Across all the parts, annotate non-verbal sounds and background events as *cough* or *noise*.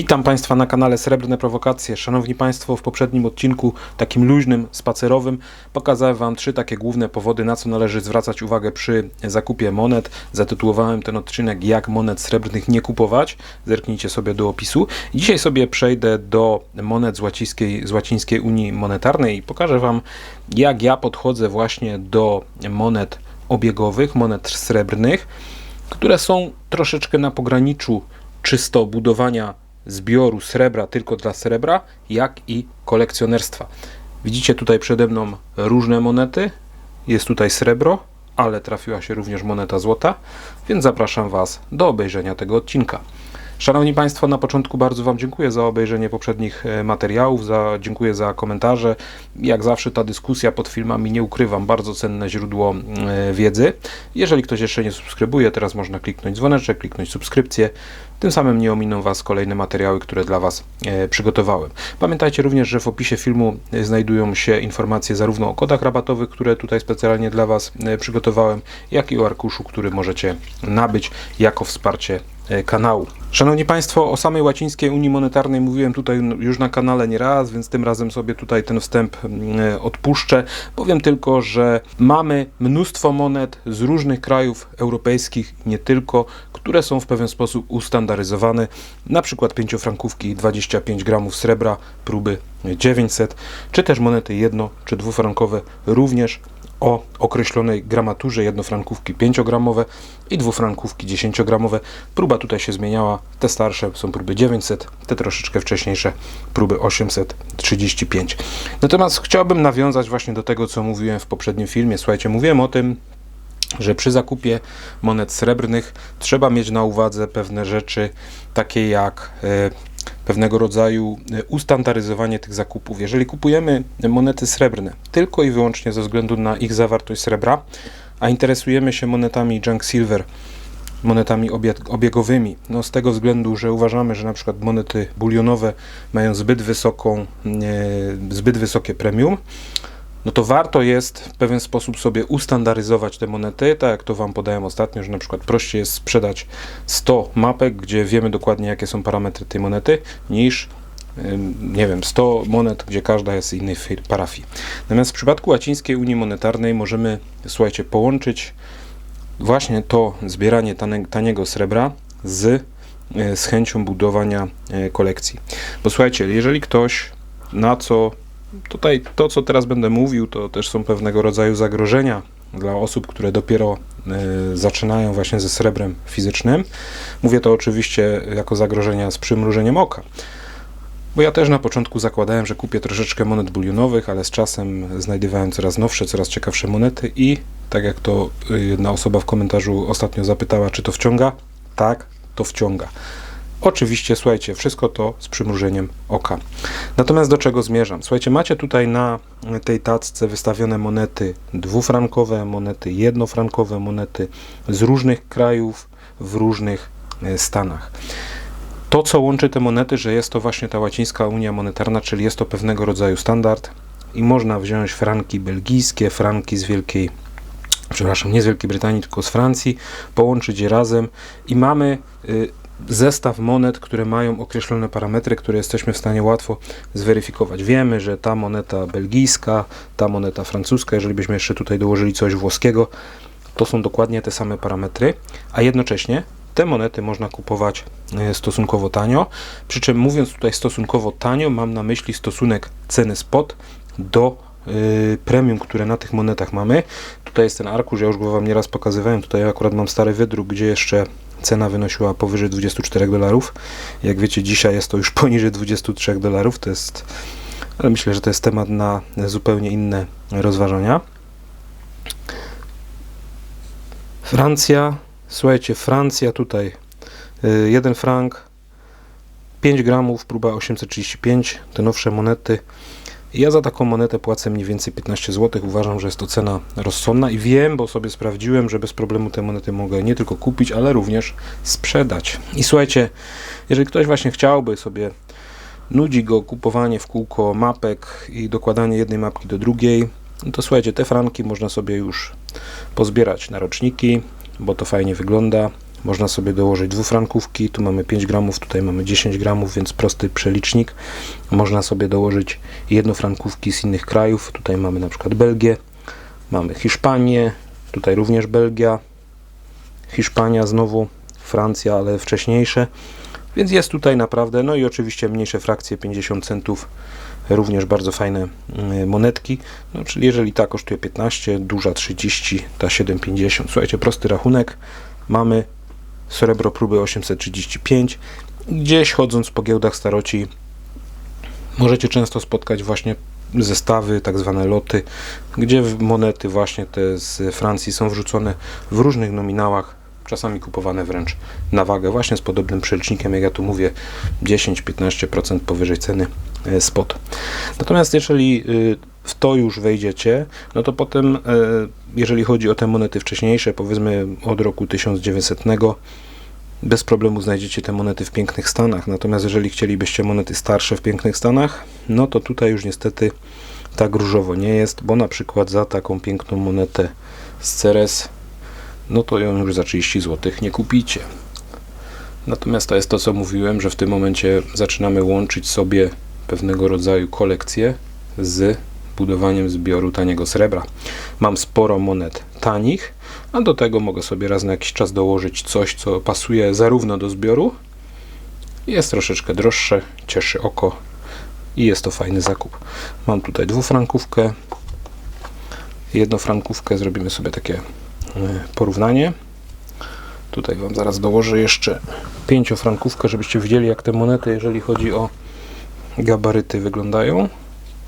Witam Państwa na kanale Srebrne Prowokacje. Szanowni Państwo, w poprzednim odcinku, takim luźnym, spacerowym, pokazałem Wam trzy takie główne powody, na co należy zwracać uwagę przy zakupie monet. Zatytułowałem ten odcinek Jak monet srebrnych nie kupować. Zerknijcie sobie do opisu. Dzisiaj sobie przejdę do monet z łacińskiej, z łacińskiej Unii Monetarnej i pokażę Wam, jak ja podchodzę właśnie do monet obiegowych, monet srebrnych, które są troszeczkę na pograniczu czysto budowania zbioru srebra tylko dla srebra, jak i kolekcjonerstwa. Widzicie tutaj przede mną różne monety. Jest tutaj srebro, ale trafiła się również moneta złota, więc zapraszam Was do obejrzenia tego odcinka. Szanowni Państwo, na początku bardzo Wam dziękuję za obejrzenie poprzednich e, materiałów, za, dziękuję za komentarze. Jak zawsze ta dyskusja pod filmami, nie ukrywam, bardzo cenne źródło e, wiedzy. Jeżeli ktoś jeszcze nie subskrybuje, teraz można kliknąć dzwoneczek, kliknąć subskrypcję. Tym samym nie ominą Was kolejne materiały, które dla Was e, przygotowałem. Pamiętajcie również, że w opisie filmu znajdują się informacje zarówno o kodach rabatowych, które tutaj specjalnie dla Was przygotowałem, jak i o arkuszu, który możecie nabyć jako wsparcie kanału. Szanowni Państwo, o samej łacińskiej Unii Monetarnej mówiłem tutaj już na kanale nie raz, więc tym razem sobie tutaj ten wstęp e, odpuszczę. Powiem tylko, że mamy mnóstwo monet z różnych krajów europejskich, nie tylko, które są w pewien sposób ustandaryzowane. Na przykład pięciofrankówki 25 gramów srebra, próby 900, czy też monety jedno czy dwufrankowe również o określonej gramaturze jednofrankówki 5-gramowe i dwufrankówki 10-gramowe. Próba tutaj się zmieniała. Te starsze są próby 900, te troszeczkę wcześniejsze próby 835. Natomiast chciałbym nawiązać właśnie do tego, co mówiłem w poprzednim filmie. Słuchajcie, mówiłem o tym, że przy zakupie monet srebrnych trzeba mieć na uwadze pewne rzeczy, takie jak e, pewnego rodzaju e, ustandaryzowanie tych zakupów. Jeżeli kupujemy monety srebrne tylko i wyłącznie ze względu na ich zawartość srebra, a interesujemy się monetami junk silver, monetami obie- obiegowymi, no z tego względu, że uważamy, że na przykład monety bulionowe mają zbyt wysoką, e, zbyt wysokie premium, no to warto jest w pewien sposób sobie ustandaryzować te monety, tak jak to Wam podałem ostatnio, że na przykład prościej jest sprzedać 100 mapek, gdzie wiemy dokładnie jakie są parametry tej monety, niż nie wiem, 100 monet, gdzie każda jest innej parafii. Natomiast w przypadku łacińskiej Unii Monetarnej możemy, słuchajcie, połączyć właśnie to zbieranie tane, taniego srebra z, e, z chęcią budowania e, kolekcji. Bo słuchajcie, jeżeli ktoś na co Tutaj to, co teraz będę mówił, to też są pewnego rodzaju zagrożenia dla osób, które dopiero y, zaczynają właśnie ze srebrem fizycznym. Mówię to oczywiście jako zagrożenia z przymrużeniem oka. Bo ja też na początku zakładałem, że kupię troszeczkę monet bulionowych, ale z czasem znajdowałem coraz nowsze, coraz ciekawsze monety i tak jak to jedna osoba w komentarzu ostatnio zapytała, czy to wciąga? Tak, to wciąga. Oczywiście, słuchajcie, wszystko to z przymrużeniem oka. Natomiast do czego zmierzam? Słuchajcie, macie tutaj na tej tacce wystawione monety dwufrankowe, monety jednofrankowe, monety z różnych krajów, w różnych e, stanach. To, co łączy te monety, że jest to właśnie ta łacińska unia monetarna, czyli jest to pewnego rodzaju standard i można wziąć franki belgijskie, franki z Wielkiej przepraszam, nie z Wielkiej Brytanii, tylko z Francji, połączyć je razem i mamy y, zestaw monet, które mają określone parametry, które jesteśmy w stanie łatwo zweryfikować. Wiemy, że ta moneta belgijska, ta moneta francuska, jeżeli byśmy jeszcze tutaj dołożyli coś włoskiego, to są dokładnie te same parametry, a jednocześnie te monety można kupować e, stosunkowo tanio. Przy czym mówiąc tutaj stosunkowo tanio, mam na myśli stosunek ceny spot do yy, premium, które na tych monetach mamy. Tutaj jest ten arkusz, ja już go Wam nieraz pokazywałem. Tutaj akurat mam stary wydruk, gdzie jeszcze cena wynosiła powyżej 24 dolarów. Jak wiecie, dzisiaj jest to już *laughs* poniżej 23 dolarów. To jest, ale myślę, że to jest temat na zupełnie inne rozważania. Francja, słuchajcie, Francja tutaj 1 frank, 5 gramów, próba 835, te nowsze monety. Ja za taką monetę płacę mniej więcej 15 zł. Uważam, że jest to cena rozsądna i wiem, bo sobie sprawdziłem, że bez problemu te monety mogę nie tylko kupić, ale również sprzedać. I słuchajcie, jeżeli ktoś właśnie chciałby sobie nudzi go kupowanie w kółko mapek i dokładanie jednej mapki do drugiej, no to słuchajcie, te franki można sobie już pozbierać na roczniki, bo to fajnie wygląda. Można sobie dołożyć dwufrankówki, tu mamy 5 gramów, tutaj mamy 10 gramów, więc prosty przelicznik. Można sobie dołożyć jednofrankówki z innych krajów, tutaj mamy na przykład Belgię, mamy Hiszpanię, tutaj również Belgia, Hiszpania znowu, Francja, ale wcześniejsze. Więc jest tutaj naprawdę, no i oczywiście mniejsze frakcje 50 centów, również bardzo fajne mm, monetki. No, czyli jeżeli ta kosztuje 15, duża 30, ta 7,50. Słuchajcie, prosty rachunek. Mamy srebro próby 835. Gdzieś chodząc po giełdach staroci możecie często spotkać właśnie zestawy, tak zwane loty, gdzie monety właśnie te z Francji są wrzucone w różnych nominałach, czasami kupowane wręcz na wagę, właśnie z podobnym przelicznikiem, jak ja tu mówię, 10-15% powyżej ceny e, spot. Natomiast jeżeli y, w to już wejdziecie, no to potem, e, jeżeli chodzi o te monety wcześniejsze, powiedzmy od roku 1900, bez problemu znajdziecie te monety w pięknych stanach. Natomiast jeżeli chcielibyście monety starsze w pięknych stanach, no to tutaj już niestety tak różowo nie jest, bo na przykład za taką piękną monetę z Ceres, no to ją już za 30 zł nie kupicie. Natomiast to jest to, co mówiłem, że w tym momencie zaczynamy łączyć sobie pewnego rodzaju kolekcję z budowaniem zbioru taniego srebra. Mam sporo monet tanich, a do tego mogę sobie raz na jakiś czas dołożyć coś, co pasuje zarówno do zbioru, jest troszeczkę droższe, cieszy oko i jest to fajny zakup. Mam tutaj dwufrankówkę, jednofrankówkę, zrobimy sobie takie e, porównanie. Tutaj Wam zaraz dołożę jeszcze pięciofrankówkę, żebyście widzieli jak te monety, jeżeli chodzi o gabaryty wyglądają.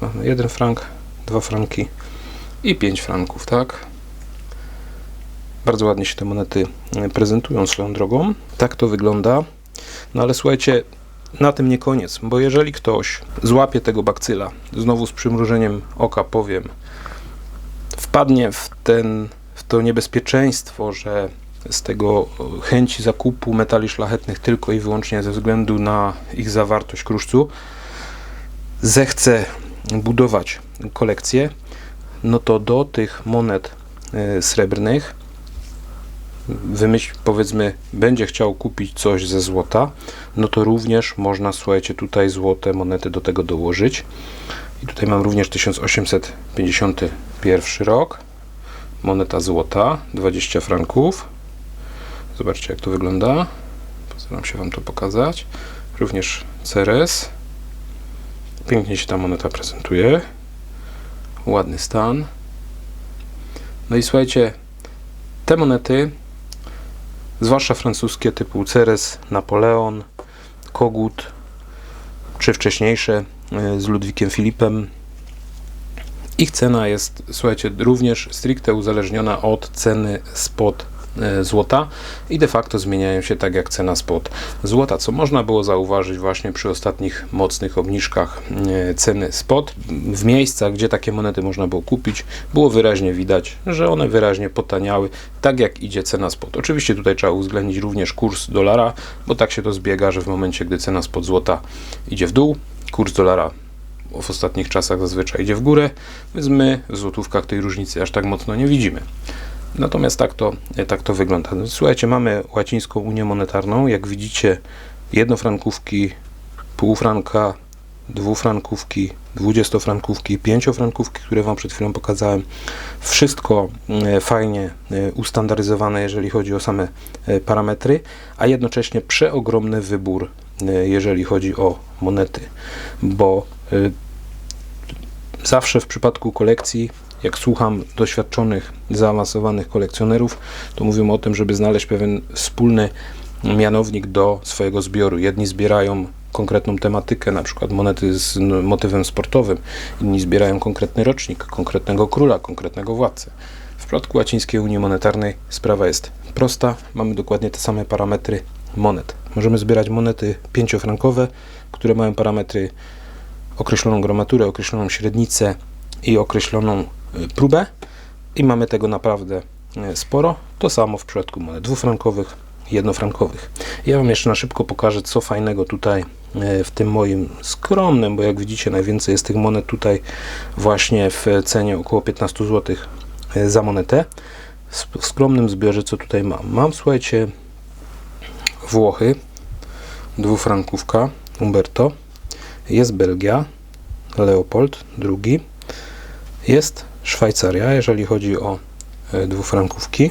Mamy jeden frank, dwa franki i pięć franków, tak? Bardzo ładnie się te monety e, prezentują swoją drogą. Tak to wygląda. No ale słuchajcie, na tym nie koniec, bo jeżeli ktoś złapie tego bakcyla, znowu z przymrużeniem oka powiem, wpadnie w, ten, w to niebezpieczeństwo, że z tego e, chęci zakupu metali szlachetnych tylko i wyłącznie ze względu na ich zawartość kruszcu, zechce budować kolekcję, no to do tych monet e, srebrnych wymyśl, powiedzmy, będzie chciał kupić coś ze złota, no to również można, słuchajcie, tutaj złote monety do tego dołożyć. I tutaj mam również 1851 rok, moneta złota, 20 franków. Zobaczcie, jak to wygląda. Postaram się Wam to pokazać. Również Ceres. Pięknie się ta moneta prezentuje. Ładny stan. No i słuchajcie, te monety zwłaszcza francuskie typu Ceres, Napoleon, Kogut, czy wcześniejsze e, z Ludwikiem Filipem. Ich cena jest, słuchajcie, również stricte uzależniona od ceny spot złota i de facto zmieniają się tak jak cena spot złota, co można było zauważyć właśnie przy ostatnich mocnych obniżkach e, ceny spot. W miejscach, gdzie takie monety można było kupić, było wyraźnie widać, że one wyraźnie potaniały, tak jak idzie cena spot. Oczywiście tutaj trzeba uwzględnić również kurs dolara, bo tak się to zbiega, że w momencie, gdy cena spot złota idzie w dół, kurs dolara w ostatnich czasach zazwyczaj idzie w górę, więc my w złotówkach tej różnicy aż tak mocno nie widzimy. Natomiast tak to, tak to wygląda. No, Słuchajcie, mamy łacińską unię monetarną. Jak widzicie, jednofrankówki, półfranka, dwufrankówki, dwudziestofrankówki, pięciofrankówki, które Wam przed chwilą pokazałem. Wszystko e, fajnie e, ustandaryzowane, jeżeli chodzi o same e, parametry, a jednocześnie przeogromny wybór, jeżeli chodzi o monety, bo zawsze w przypadku kolekcji, jak słucham doświadczonych, zaawansowanych kolekcjonerów, to mówią o tym, żeby znaleźć pewien wspólny mianownik do swojego zbioru. Jedni zbierają konkretną tematykę, na przykład monety z motywem sportowym, inni zbierają konkretny rocznik, konkretnego króla, konkretnego władcę. W przypadku łacińskiej Unii Monetarnej sprawa jest prosta, mamy dokładnie te same parametry monet. Możemy zbierać monety pięciofrankowe, które mają parametry określoną gramaturę, określoną średnicę i określoną próbę i mamy tego naprawdę y, sporo. To samo w przypadku monet dwufrankowych, jednofrankowych. Ja Wam jeszcze na szybko pokażę, co fajnego tutaj y, w tym moim skromnym, bo jak widzicie najwięcej jest tych monet tutaj właśnie w cenie około 15 zł za monetę. W skromnym zbiorze, co tutaj mam. Mam, słuchajcie, Włochy, dwufrankówka Umberto, jest Belgia, Leopold II, jest Szwajcaria, jeżeli chodzi o e, dwufrankówki.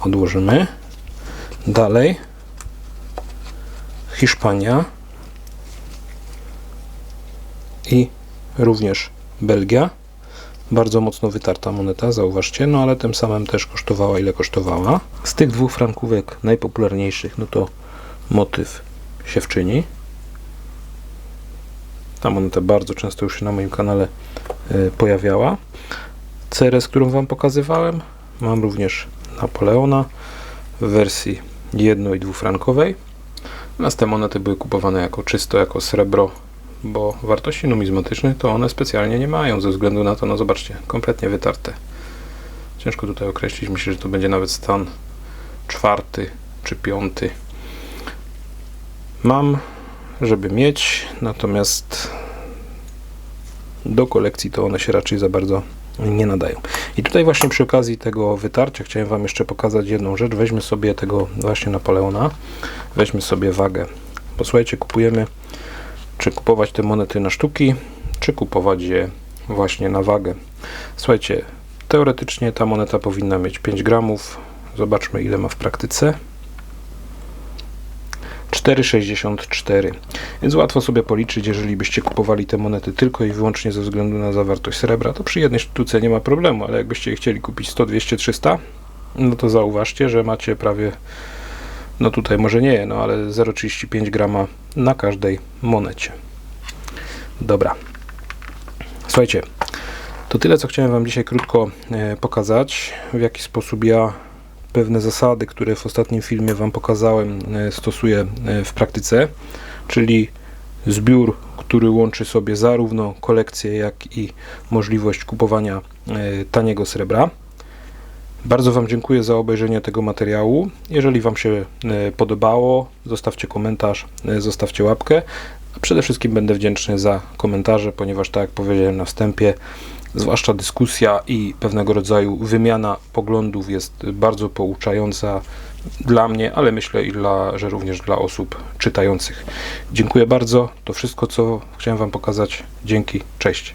Odłożymy. Dalej Hiszpania i również Belgia. Bardzo mocno wytarta moneta, zauważcie, no ale tym samym też kosztowała ile kosztowała. Z tych dwóch frankówek najpopularniejszych, no to motyw siewczyni. Ta moneta bardzo często już się na moim kanale y, pojawiała. CRS, którą Wam pokazywałem. Mam również Napoleona w wersji jedno- i dwufrankowej. Natomiast te monety były kupowane jako czysto, jako srebro, bo wartości numizmatycznych to one specjalnie nie mają, ze względu na to, no zobaczcie, kompletnie wytarte. Ciężko tutaj określić, myślę, że to będzie nawet stan czwarty czy piąty. Mam, żeby mieć, natomiast do kolekcji to one się raczej za bardzo nie nadają. I tutaj właśnie przy okazji tego wytarcia chciałem Wam jeszcze pokazać jedną rzecz. Weźmy sobie tego właśnie Napoleona, weźmy sobie wagę. Bo słuchajcie, kupujemy, czy kupować te monety na sztuki, czy kupować je właśnie na wagę. Słuchajcie, teoretycznie ta moneta powinna mieć 5 gramów. Zobaczmy ile ma w praktyce. 4,64. Więc łatwo sobie policzyć, jeżeli byście kupowali te monety tylko i wyłącznie ze względu na zawartość srebra, to przy jednej sztuce nie ma problemu, ale jakbyście chcieli kupić 100, 200, 300, no to zauważcie, że macie prawie, no tutaj może nie, no ale 0,35 grama na każdej monecie. Dobra. Słuchajcie, to tyle, co chciałem Wam dzisiaj krótko e, pokazać, w jaki sposób ja pewne zasady, które w ostatnim filmie Wam pokazałem, e, stosuję e, w praktyce, czyli zbiór, który łączy sobie zarówno kolekcję, jak i możliwość kupowania e, taniego srebra. Bardzo Wam dziękuję za obejrzenie tego materiału. Jeżeli Wam się podobało, zostawcie komentarz, zostawcie łapkę. A przede wszystkim będę wdzięczny za komentarze, ponieważ tak jak powiedziałem na wstępie, zwłaszcza dyskusja i pewnego rodzaju wymiana poglądów jest bardzo pouczająca dla mnie, ale myślę i dla, że również dla osób czytających. Dziękuję bardzo. To wszystko, co chciałem Wam pokazać. Dzięki. Cześć.